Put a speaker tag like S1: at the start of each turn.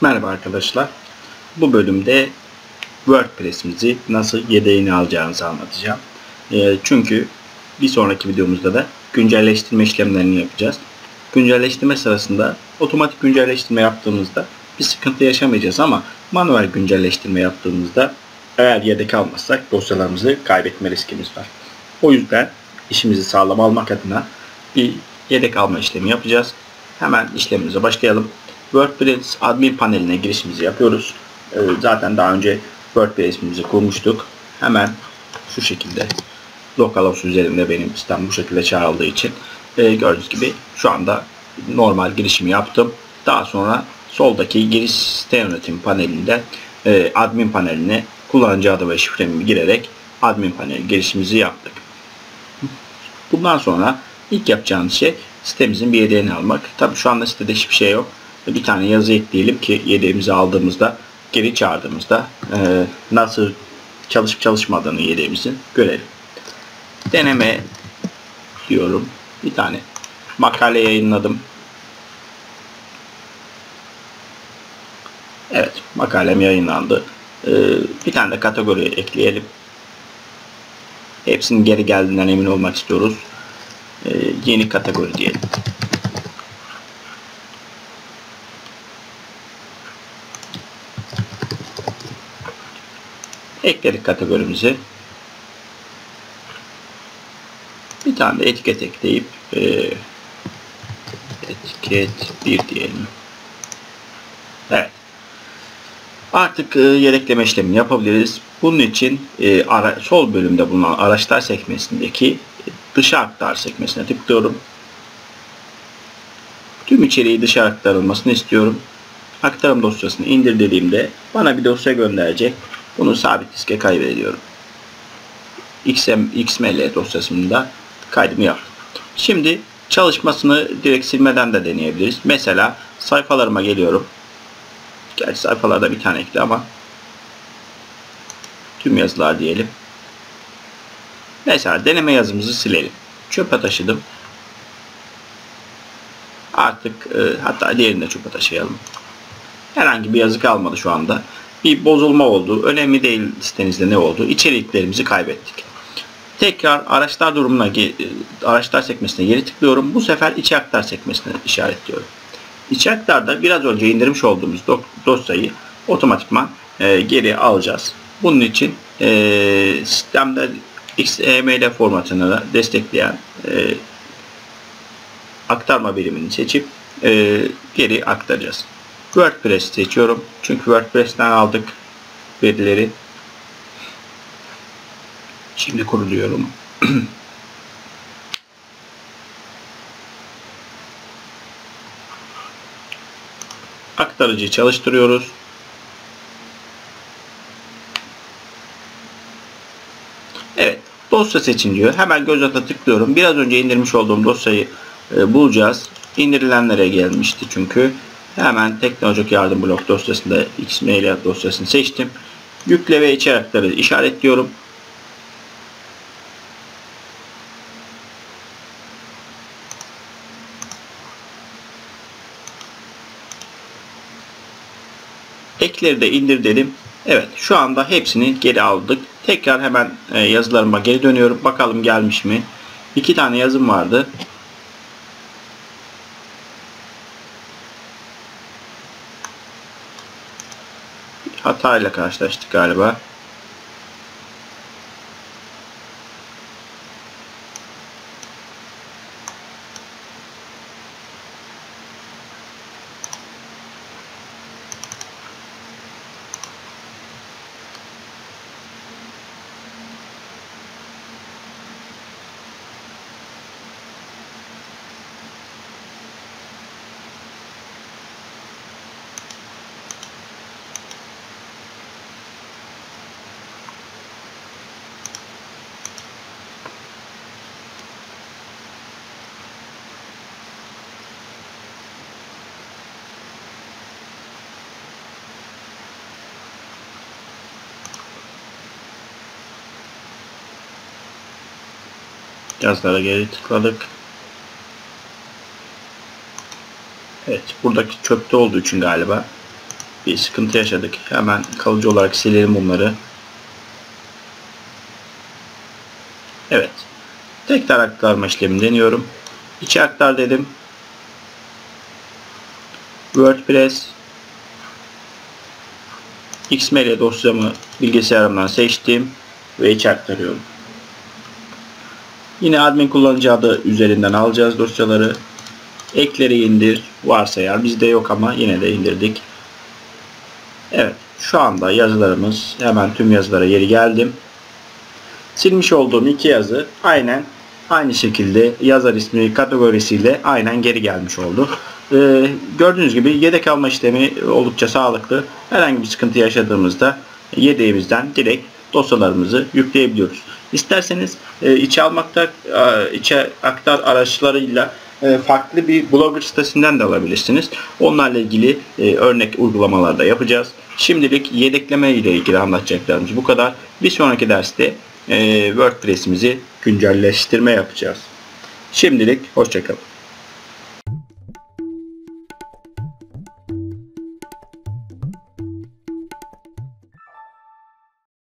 S1: Merhaba arkadaşlar. Bu bölümde WordPress'imizi nasıl yedeğini alacağınızı anlatacağım. E, çünkü bir sonraki videomuzda da güncelleştirme işlemlerini yapacağız. Güncelleştirme sırasında otomatik güncelleştirme yaptığımızda bir sıkıntı yaşamayacağız ama manuel güncelleştirme yaptığımızda eğer yedek almazsak dosyalarımızı kaybetme riskimiz var. O yüzden işimizi sağlam almak adına bir yedek alma işlemi yapacağız. Hemen işlemimize başlayalım. WordPress admin paneline girişimizi yapıyoruz. Ee, zaten daha önce WordPress'imizi kurmuştuk. Hemen şu şekilde localhost üzerinde benim sistem bu şekilde çağrıldığı için e, gördüğünüz gibi şu anda normal girişimi yaptım. Daha sonra soldaki giriş site yönetim panelinde e, admin paneline kullanıcı adı ve şifremi girerek admin panel girişimizi yaptık. Bundan sonra ilk yapacağımız şey sitemizin bir yedeğini almak. Tabi şu anda sitede hiçbir şey yok. Bir tane yazı ekleyelim ki yedeğimizi aldığımızda geri çağırdığımızda e, nasıl çalışıp çalışmadığını yedeğimizin görelim. Deneme diyorum. Bir tane makale yayınladım. Evet makalem yayınlandı. Ee, bir tane de kategori ekleyelim. Hepsinin geri geldiğinden emin olmak istiyoruz. Ee, yeni kategori diyelim. Ekledik kategorimizi. Bir tane de etiket ekleyip e, etiket 1 diyelim. Evet. Artık e, yedekleme işlemini yapabiliriz. Bunun için e, ara, sol bölümde bulunan araçlar sekmesindeki dışa aktar sekmesine tıklıyorum. Tüm içeriği dışa aktarılmasını istiyorum. Aktarım dosyasını indir dediğimde bana bir dosya gönderecek. Bunu sabit diske kaydediyorum. XM, XML dosyasında kaydımı yaptım. Şimdi çalışmasını direkt silmeden de deneyebiliriz. Mesela sayfalarıma geliyorum. Gerçi sayfalarda bir tane ekli ama tüm yazılar diyelim. Mesela deneme yazımızı silelim. Çöpe taşıdım. Artık e, hatta diğerini de çöpe taşıyalım. Herhangi bir yazı kalmadı şu anda. Bir bozulma oldu. Önemli değil sitenizde ne oldu. İçeriklerimizi kaybettik. Tekrar araçlar durumuna e, araçlar sekmesine geri tıklıyorum. Bu sefer içi aktar sekmesine işaretliyorum. İçi aktarda biraz önce indirmiş olduğumuz dosyayı otomatikman e, geri alacağız. Bunun için e, sistemde XML formatını da destekleyen e, aktarma birimini seçip e, geri aktaracağız. WordPress seçiyorum. Çünkü WordPress'ten aldık verileri. Şimdi kuruluyorum. Aktarıcıyı çalıştırıyoruz. Evet. Dosya seçin diyor. Hemen göz ata tıklıyorum. Biraz önce indirmiş olduğum dosyayı e, bulacağız. İndirilenlere gelmişti çünkü. Hemen teknolojik yardım blok dosyasında XML dosyasını seçtim. Yükle ve içerikleri işaretliyorum. Ekleri de indir dedim. Evet şu anda hepsini geri aldık. Tekrar hemen e, yazılarıma geri dönüyorum. Bakalım gelmiş mi? İki tane yazım vardı. Hatayla karşılaştık galiba. Yazlara geri tıkladık. Evet buradaki çöpte olduğu için galiba bir sıkıntı yaşadık. Hemen kalıcı olarak silelim bunları. Evet. Tekrar aktarma işlemi deniyorum. İçe aktar dedim. WordPress XML dosyamı bilgisayarımdan seçtim ve içe aktarıyorum. Yine admin kullanıcı adı üzerinden alacağız dosyaları. Ekleri indir. Varsa eğer bizde yok ama yine de indirdik. Evet. Şu anda yazılarımız hemen tüm yazılara yeri geldim. Silmiş olduğum iki yazı aynen aynı şekilde yazar ismi kategorisiyle aynen geri gelmiş oldu. Ee, gördüğünüz gibi yedek alma işlemi oldukça sağlıklı. Herhangi bir sıkıntı yaşadığımızda yedeğimizden direkt dosyalarımızı yükleyebiliyoruz. İsterseniz e, içe almakta e, içe aktar araçlarıyla e, farklı bir blogger sitesinden de alabilirsiniz. Onlarla ilgili e, örnek uygulamalarda yapacağız. Şimdilik yedekleme ile ilgili anlatacaklarımız bu kadar. Bir sonraki derste e, WordPress'imizi güncelleştirme yapacağız. Şimdilik hoşçakalın.